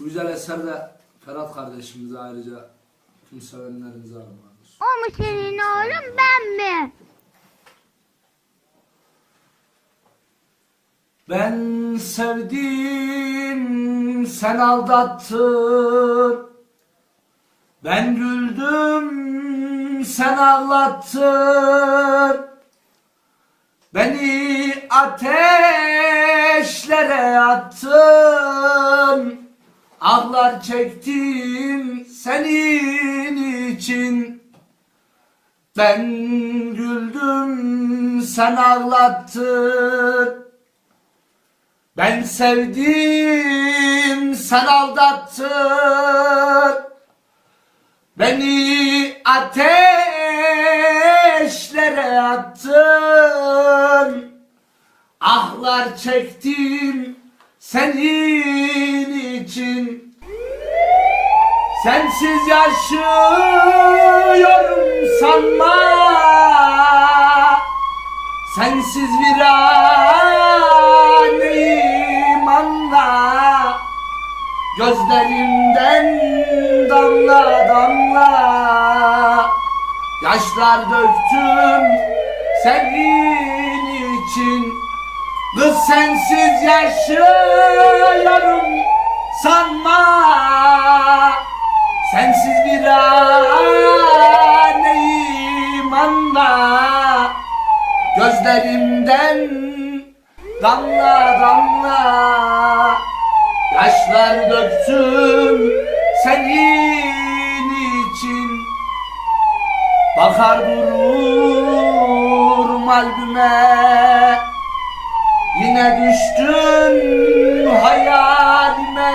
Bu güzel eser de Ferhat kardeşimize ayrıca tüm sevenlerinize armağandır. O mu senin oğlum ben mi? Ben sevdim sen aldattın Ben güldüm sen ağlattın Beni ateşlere attın Ağlar çektim senin için. Ben güldüm sen ağlattın. Ben sevdim sen aldattın. Beni ateşlere attın. Ahlar çektim senin için Sensiz yaşıyorum sanma. Sensiz viraneyim anla. Gözlerimden damla damla. Yaşlar döktüm senin için. Kız sensiz yaşıyorum sanma gözlerimden Damla damla Yaşlar döktüm senin için. Bakar dururum albüme Yine düştün hayalime.